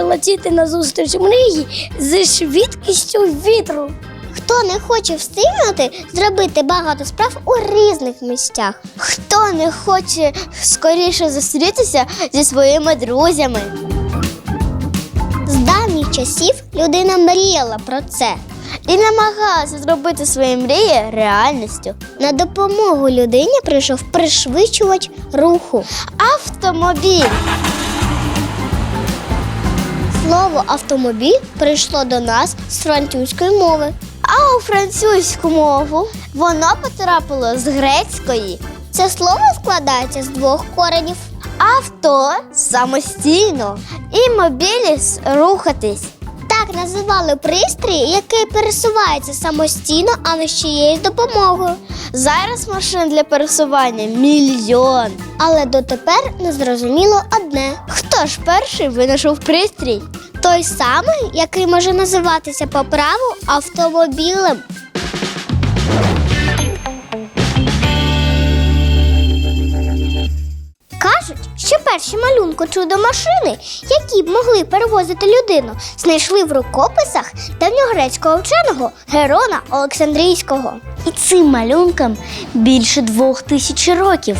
хоче летіти назустріч мрії зі швидкістю вітру? Хто не хоче встигнути зробити багато справ у різних місцях? Хто не хоче скоріше зустрітися зі своїми друзями? З давніх часів людина мріяла про це і намагалася зробити свої мрії реальністю. На допомогу людині прийшов пришвидшувач руху автомобіль. Слово автомобіль прийшло до нас з французької мови. А у французьку мову воно потрапило з грецької. Це слово складається з двох коренів: авто самостійно і мобіліс рухатись. Так називали пристрій, який пересувається самостійно, а не з чиєюсь допомогою. Зараз машин для пересування мільйон. Але дотепер не зрозуміло одне: хто ж перший винайшов пристрій? Той самий, який може називатися по праву автомобілем. Кажуть, що перші малюнку чудо машини, які б могли перевозити людину, знайшли в рукописах давньогрецького вченого Герона Олександрійського. І цим малюнкам більше двох тисяч років.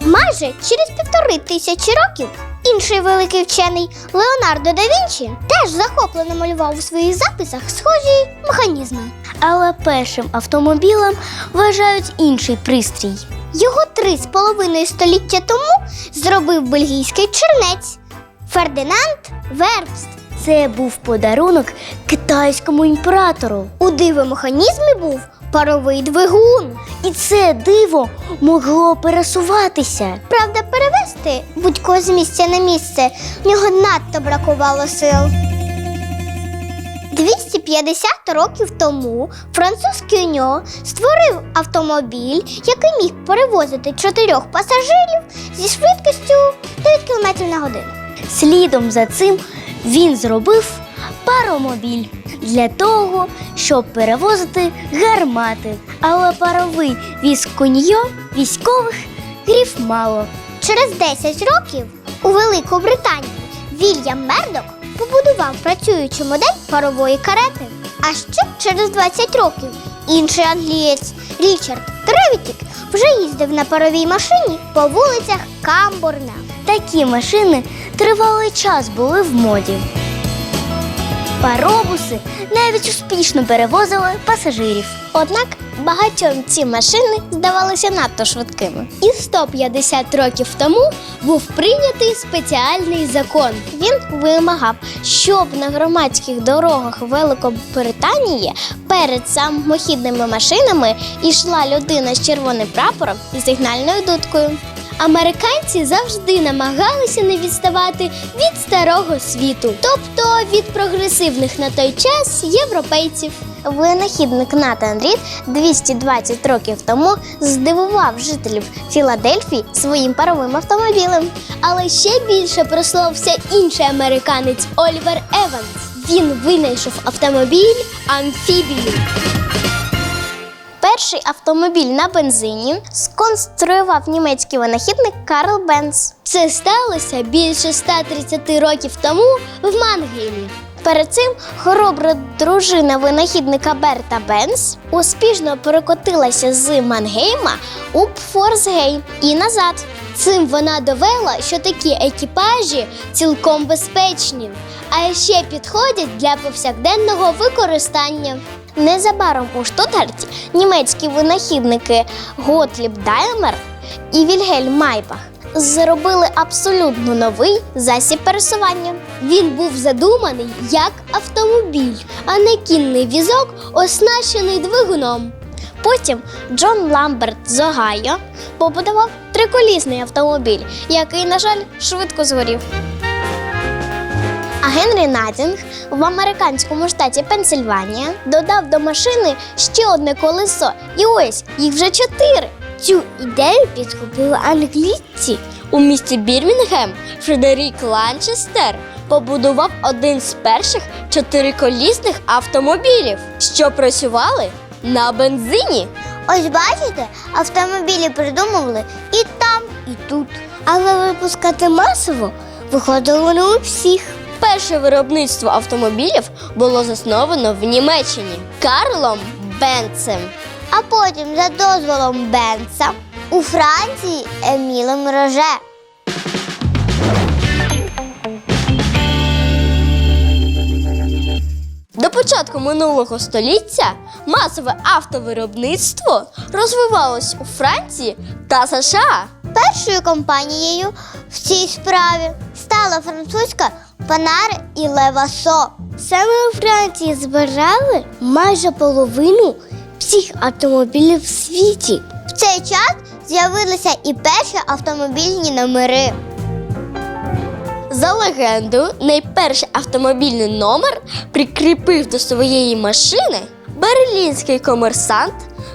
Майже через півтори тисячі років інший великий вчений Леонардо да Вінчі теж захоплено малював у своїх записах схожі механізми. Але першим автомобілем вважають інший пристрій. Його три з половиною століття тому зробив бельгійський чернець Фердинанд Вербст. Це був подарунок китайському імператору. У дивомеханізмі був паровий двигун. І це диво могло пересуватися. Правда, перевезти будь-кого з місця на місце в нього надто бракувало сил. 250 років тому французький Ньо створив автомобіль, який міг перевозити чотирьох пасажирів зі швидкістю 9 км на годину. Слідом за цим він зробив паромобіль для того, щоб перевозити гармати. Але паровий віз військових грів мало. Через 10 років у Велику Британію Вільям Мердок побудував працюючу модель парової карети. А ще через 20 років інший англієць Річард Тревітік вже їздив на паровій машині по вулицях Камбурна. Такі машини тривалий час були в моді. Паробуси навіть успішно перевозили пасажирів. Однак багатьом ці машини здавалися надто швидкими. І 150 років тому був прийнятий спеціальний закон. Він вимагав, щоб на громадських дорогах Великобританії перед самохідними машинами йшла людина з червоним прапором і сигнальною дудкою. Американці завжди намагалися не відставати від старого світу, тобто від прогресивних на той час європейців. Винахідник Натан Рід 220 років тому здивував жителів Філадельфії своїм паровим автомобілем. Але ще більше прославився інший американець Олівер Еванс. Він винайшов автомобіль амфібію. Перший автомобіль на бензині сконструював німецький винахідник Карл Бенц. Це сталося більше 130 років тому в Мангеймі. Перед цим хоробра дружина винахідника Берта Бенц успішно перекотилася з Мангейма у Пфорсгейм і назад. Цим вона довела, що такі екіпажі цілком безпечні, а ще підходять для повсякденного використання. Незабаром у Штутгарті німецькі винахідники Готліб Даймер і Вільгельм Майбах зробили абсолютно новий засіб пересування. Він був задуманий як автомобіль, а не кінний візок, оснащений двигуном. Потім Джон Ламберт з Огайо побудував триколісний автомобіль, який, на жаль, швидко згорів. А Генрі Надінг в американському штаті Пенсильванія додав до машини ще одне колесо. І ось їх вже чотири. Цю ідею підхопили англійці. У місті Бірмінгем Фредерік Ланчестер побудував один з перших чотириколісних автомобілів, що працювали на бензині. Ось бачите, автомобілі придумували і там, і тут. Але випускати масово Виходили вони у всіх. Перше виробництво автомобілів було засновано в Німеччині Карлом Бенцем. А потім за дозволом Бенца у Франції Емілем Роже. До початку минулого століття масове автовиробництво розвивалось у Франції та США. Першою компанією в цій справі стала французька Панаре і Левасо. Саме у Франції збирали майже половину всіх автомобілів в світі. В цей час з'явилися і перші автомобільні номери. За легендою, найперший автомобільний номер прикріпив до своєї машини берлінський комерсант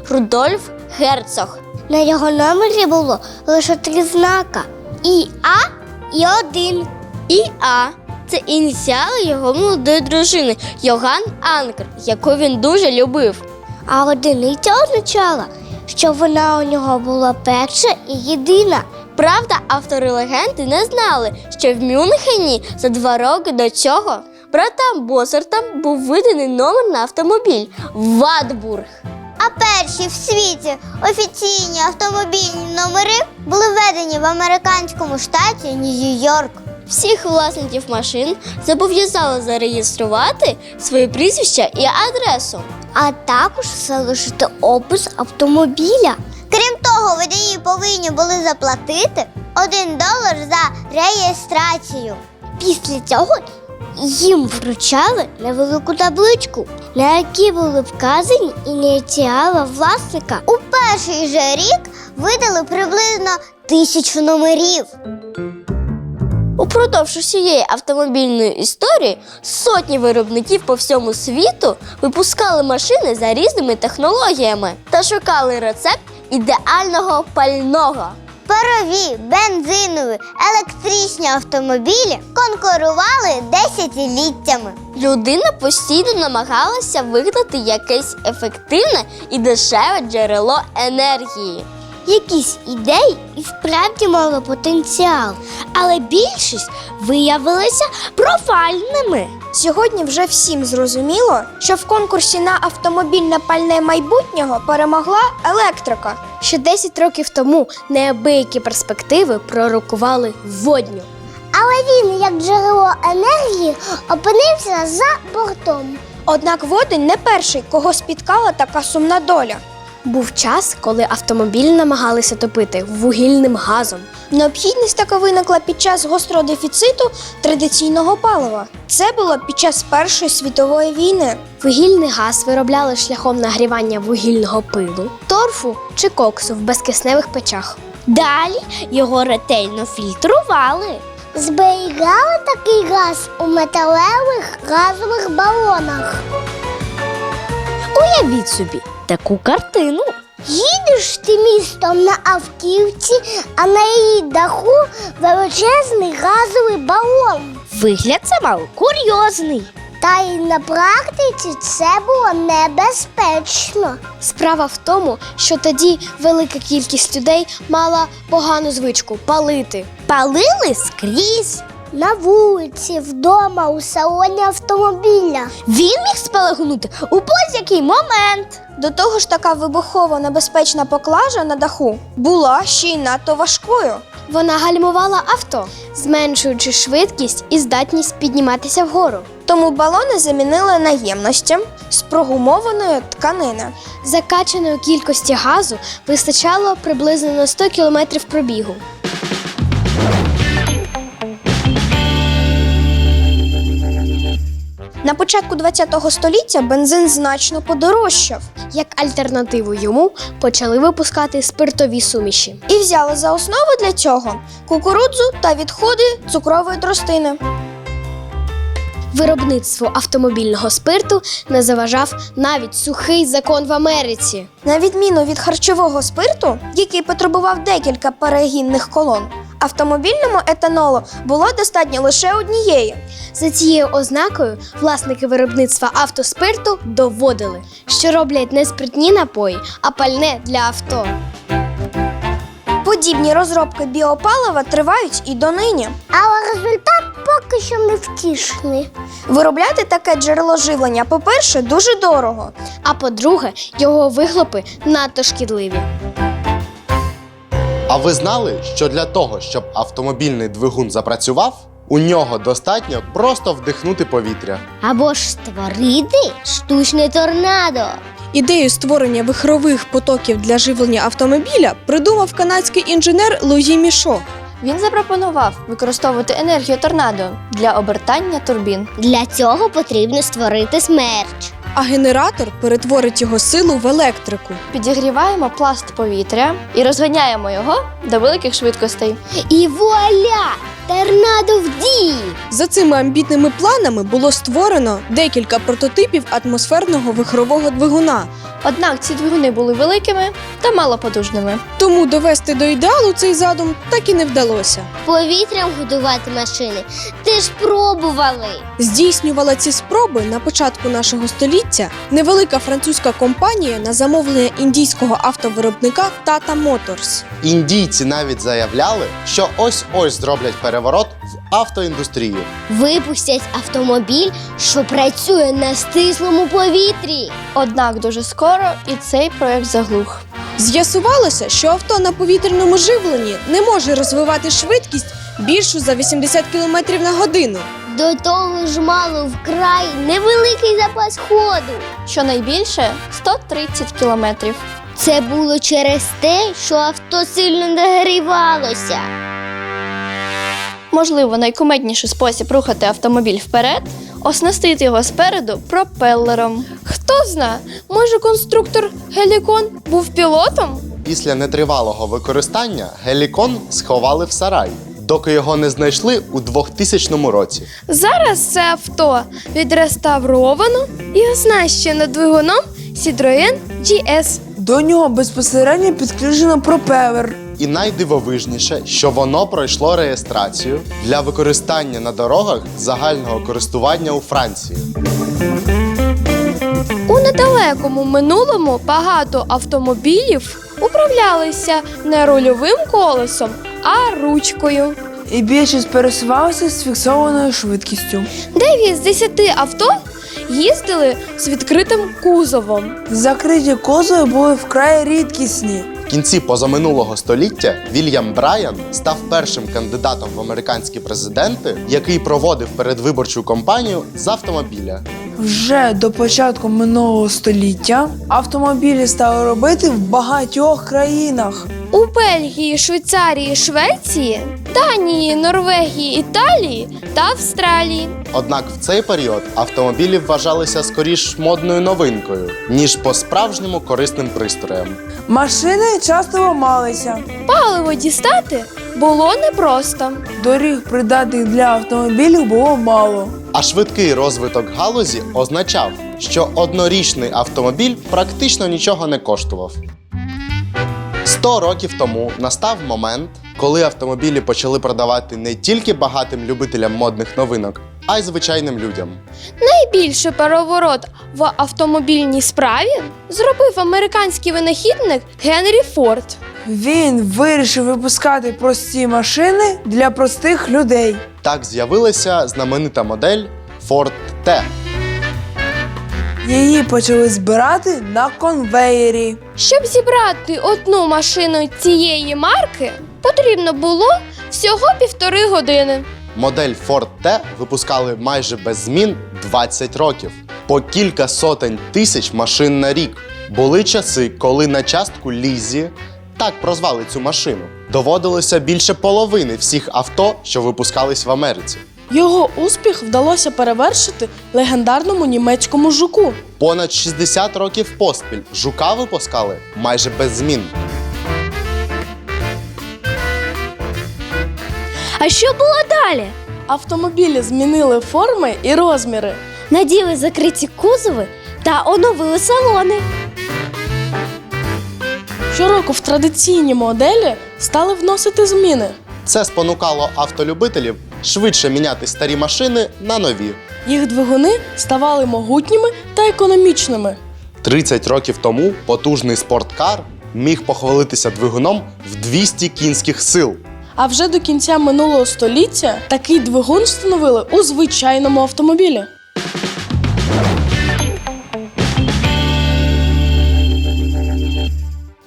Рудольф Герцог. На його номері було лише три знака: і А і один. І А це ініціали його молодої дружини Йоган Анкер, яку він дуже любив. А одиниця означала, що вона у нього була перша і єдина. Правда, автори легенди не знали, що в Мюнхені за два роки до цього братам Босертам був виданий номер на автомобіль Ватбург. А перші в світі офіційні автомобільні номери були введені в американському штаті Нью-Йорк. Всіх власників машин зобов'язали зареєструвати своє прізвище і адресу. а також залишити опис автомобіля. Крім того, водії повинні були заплатити 1 долар за реєстрацію. Після цього їм вручали невелику табличку, на якій були вказані ініціали власника. У перший же рік видали приблизно тисячу номерів. Упродовж усієї автомобільної історії сотні виробників по всьому світу випускали машини за різними технологіями та шукали рецепт ідеального пального. Парові, бензинові, електричні автомобілі конкурували десятиліттями. Людина постійно намагалася вигадати якесь ефективне і дешеве джерело енергії. Якісь ідеї і справді мали потенціал, але більшість виявилися провальними. Сьогодні вже всім зрозуміло, що в конкурсі на автомобільне пальне майбутнього перемогла електрика. Ще 10 років тому неабиякі перспективи пророкували водню. Але він, як джерело енергії, опинився за бортом. Однак водень не перший, кого спіткала така сумна доля. Був час, коли автомобілі намагалися топити вугільним газом. Необхідність така виникла під час гострого дефіциту традиційного палива. Це було під час Першої світової війни. Вугільний газ виробляли шляхом нагрівання вугільного пилу, торфу чи коксу в безкисневих печах. Далі його ретельно фільтрували. Зберігали такий газ у металевих газових балонах. Уявіть собі таку картину. Їдеш ти містом на автівці, а на її даху величезний газовий балон. Вигляд це мав курйозний. Та й на практиці це було небезпечно. Справа в тому, що тоді велика кількість людей мала погану звичку палити. Палили скрізь. На вулиці, вдома, у салоні автомобіля. Він міг спалахнути у будь-який момент. До того ж, така вибухово небезпечна поклажа на даху була ще й надто важкою. Вона гальмувала авто, зменшуючи швидкість і здатність підніматися вгору. Тому балони замінили на ємності з прогумованої тканини. Закачаної кількості газу вистачало приблизно на 100 км пробігу. Початку ХХ століття бензин значно подорожчав Як альтернативу йому почали випускати спиртові суміші. і взяли за основу для цього кукурудзу та відходи цукрової тростини. Виробництво автомобільного спирту не заважав навіть сухий закон в Америці. На відміну від харчового спирту, який потребував декілька перегінних колон, автомобільному етанолу було достатньо лише однієї. За цією ознакою власники виробництва автоспирту доводили, що роблять не спиртні напої, а пальне для авто. Подібні розробки біопалива тривають і донині. Але результат поки що не втішний. Виробляти таке джерело живлення, по-перше, дуже дорого. А по-друге, його вихлопи надто шкідливі. А ви знали, що для того, щоб автомобільний двигун запрацював, у нього достатньо просто вдихнути повітря. Або ж створити штучне торнадо. Ідею створення вихрових потоків для живлення автомобіля придумав канадський інженер Луї Мішо. Він запропонував використовувати енергію торнадо для обертання турбін. Для цього потрібно створити смерч. А генератор перетворить його силу в електрику. Підігріваємо пласт повітря і розганяємо його до великих швидкостей. І вуаля! Торнадо в дії! За цими амбітними планами було створено декілька прототипів атмосферного вихрового двигуна. Однак ці двигуни були великими та малоподужними. Тому довести до ідеалу цей задум так і не вдалося. Повітрям годувати машини. Ти ж пробували. Здійснювала ці спроби на початку нашого століття невелика французька компанія на замовлення індійського автовиробника Tata Motors. Індійці навіть заявляли, що ось-ось зроблять переворот в автоіндустрію. Випустять автомобіль, що працює на стислому повітрі. Однак дуже скоро і цей проект заглух. З'ясувалося, що авто на повітряному живленні не може розвивати швидкість більшу за 80 км на годину. До того ж мало вкрай невеликий запас ходу. Щонайбільше 130 кілометрів. Це було через те, що авто сильно нагрівалося. Можливо, найкумедніший спосіб рухати автомобіль вперед оснастити його спереду пропелером. Хто зна, може конструктор Гелікон був пілотом? Після нетривалого використання гелікон сховали в сарай, доки його не знайшли у 2000 році. Зараз це авто відреставровано і оснащено двигуном Citroën GS. До нього безпосередньо підключено пропелер. І найдивовижніше, що воно пройшло реєстрацію для використання на дорогах загального користування у Франції. У недалекому минулому багато автомобілів управлялися не рульовим колесом, а ручкою. І більшість пересувалася з фіксованою швидкістю. Дев'ять з десяти авто їздили з відкритим кузовом. Закриті козови були вкрай рідкісні. В кінці позаминулого століття Вільям Брайан став першим кандидатом в американські президенти, який проводив передвиборчу кампанію з автомобіля. Вже до початку минулого століття автомобілі стали робити в багатьох країнах. У Бельгії, Швейцарії, Швеції, Данії, Норвегії, Італії та Австралії. Однак в цей період автомобілі вважалися скоріш модною новинкою, ніж по-справжньому корисним пристроєм. Машини часто ламалися. Паливо дістати було непросто. Доріг придатних для автомобілів було мало. А швидкий розвиток галузі означав, що однорічний автомобіль практично нічого не коштував. Сто років тому настав момент, коли автомобілі почали продавати не тільки багатим любителям модних новинок, а й звичайним людям. Найбільший переворот в автомобільній справі зробив американський винахідник Генрі Форд. Він вирішив випускати прості машини для простих людей. Так з'явилася знаменита модель Ford T. Її почали збирати на конвеєрі. Щоб зібрати одну машину цієї марки, потрібно було всього півтори години. Модель Ford T випускали майже без змін 20 років, по кілька сотень тисяч машин на рік. Були часи, коли на частку Лізі, так прозвали цю машину, доводилося більше половини всіх авто, що випускались в Америці. Його успіх вдалося перевершити легендарному німецькому жуку. Понад 60 років поспіль жука випускали майже без змін. А що було далі? Автомобілі змінили форми і розміри. Наділи закриті кузови та оновили салони. Щороку в традиційні моделі стали вносити зміни. Це спонукало автолюбителів швидше міняти старі машини на нові. Їх двигуни ставали могутніми та економічними. 30 років тому потужний спорткар міг похвалитися двигуном в 200 кінських сил. А вже до кінця минулого століття такий двигун встановили у звичайному автомобілі.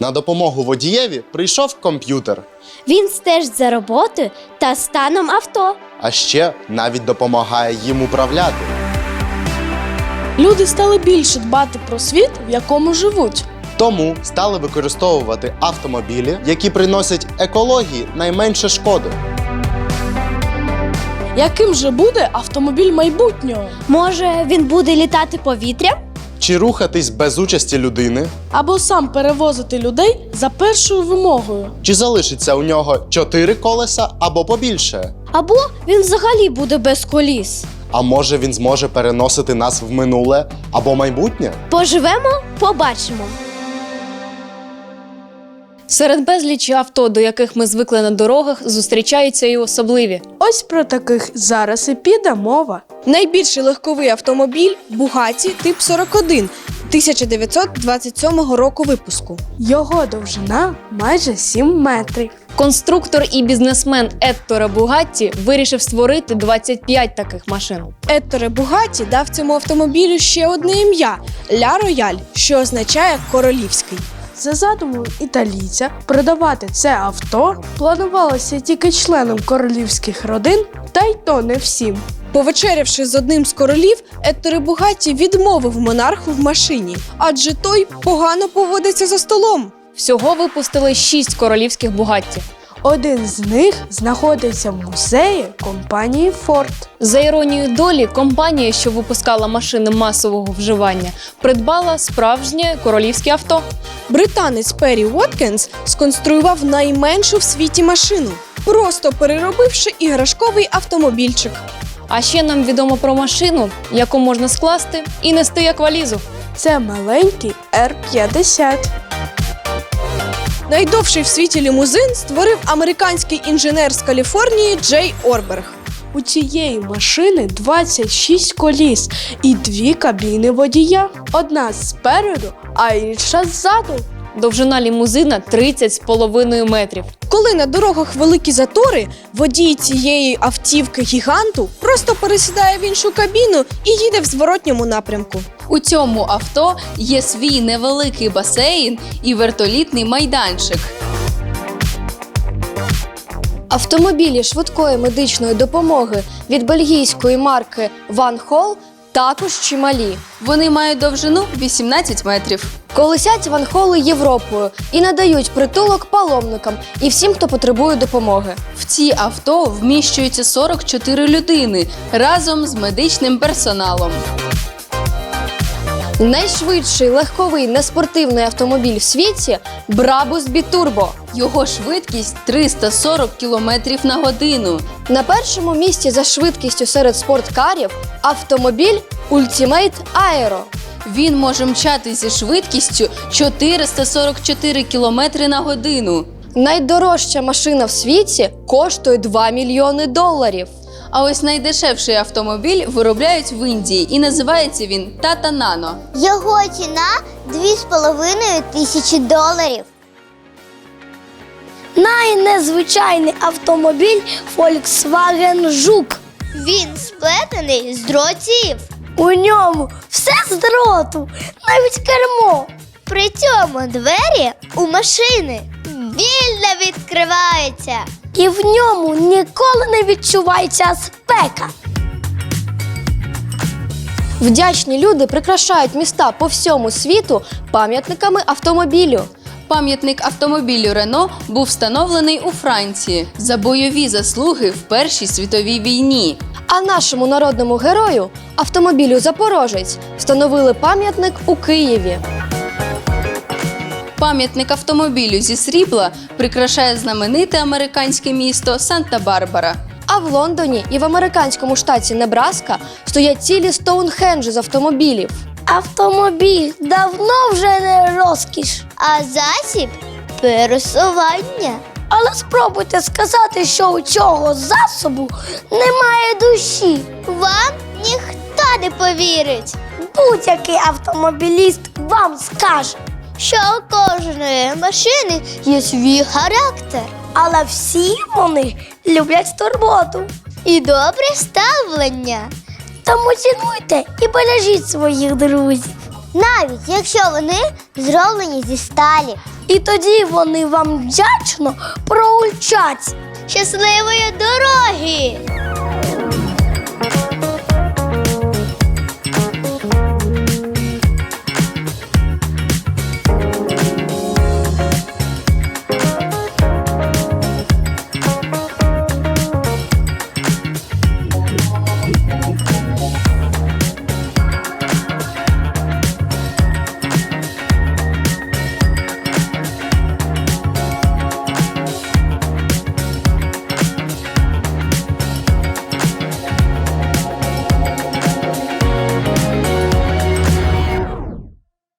На допомогу водієві прийшов комп'ютер, Він стежить за роботою та станом авто. а ще навіть допомагає їм управляти. Люди стали більше дбати про світ, в якому живуть. Тому стали використовувати автомобілі, які приносять екології найменше шкоди. Яким же буде автомобіль майбутнього? Може, він буде літати повітрям? Чи рухатись без участі людини, Або сам перевозити людей за першою вимогою. чи залишиться у нього чотири колеса або побільше? Або він взагалі буде без коліс. А може він зможе переносити нас в минуле або майбутнє? Поживемо, побачимо. Серед безлічі авто, до яких ми звикли на дорогах, зустрічаються і особливі. Ось про таких зараз і піде мова. Найбільший легковий автомобіль Bugatti тип 41 1927 року випуску. Його довжина майже 7 метрів. Конструктор і бізнесмен Еттора Бугатті вирішив створити 25 таких машин. Етторе Бугаті дав цьому автомобілю ще одне ім'я Ля Рояль, що означає королівський. За задумом італійця продавати це авто планувалося тільки членам королівських родин, та й то не всім. Повечерявши з одним з королів, Еттери Бугаті відмовив монарху в машині, адже той погано поводиться за столом. Всього випустили шість королівських Бугатті. Один з них знаходиться в музеї компанії Ford. За іронією долі, компанія, що випускала машини масового вживання, придбала справжнє королівське авто. Британець Перрі Уоткінс сконструював найменшу в світі машину, просто переробивши іграшковий автомобільчик. А ще нам відомо про машину, яку можна скласти і нести як валізу. Це маленький R50. Найдовший в світі лімузин створив американський інженер з Каліфорнії Джей Орберг. У цієї машини 26 коліс і дві кабіни водія. Одна спереду, а інша ззаду. Довжина лімузина 30,5 метрів. Коли на дорогах великі затори, водій цієї автівки гіганту просто пересідає в іншу кабіну і їде в зворотньому напрямку. У цьому авто є свій невеликий басейн і вертолітний майданчик. Автомобілі швидкої медичної допомоги від бельгійської марки Van Hol також чималі. Вони мають довжину 18 метрів. Колисять ванхоли Європою і надають притулок паломникам і всім, хто потребує допомоги. В ці авто вміщуються 44 людини разом з медичним персоналом. Найшвидший легковий неспортивний автомобіль в світі Брабус Бітурбо. Його швидкість 340 км на годину. На першому місці за швидкістю серед спорткарів автомобіль Ultimate Aero. Він може мчати зі швидкістю 444 км на годину. Найдорожча машина в світі коштує 2 мільйони доларів. А ось найдешевший автомобіль виробляють в Індії і називається він Tata Nano. Його ціна 2,5 тисячі доларів. Найнезвичайний автомобіль Volkswagen Жук. Він сплетений з дротів. У ньому все з дроту, навіть кермо. При цьому двері у машини вільно відкриваються. І в ньому ніколи не відчувається спека. Вдячні люди прикрашають міста по всьому світу пам'ятниками автомобілю. Пам'ятник автомобілю Рено був встановлений у Франції за бойові заслуги в Першій світовій війні. А нашому народному герою, автомобілю Запорожець, встановили пам'ятник у Києві. Пам'ятник автомобілю зі срібла прикрашає знамените американське місто Санта-Барбара. А в Лондоні і в американському штаті Небраска стоять цілі Стоунхенджі з автомобілів. Автомобіль давно вже не розкіш, а засіб пересування. Але спробуйте сказати, що у цього засобу немає душі. Вам ніхто не повірить. Будь-який автомобіліст вам скаже. Що у кожної машини є свій характер. Але всі вони люблять турботу і добре ставлення. Тому цінуйте і бережіть своїх друзів. Навіть якщо вони зроблені зі сталі. І тоді вони вам вдячно проучать. Щасливої дороги!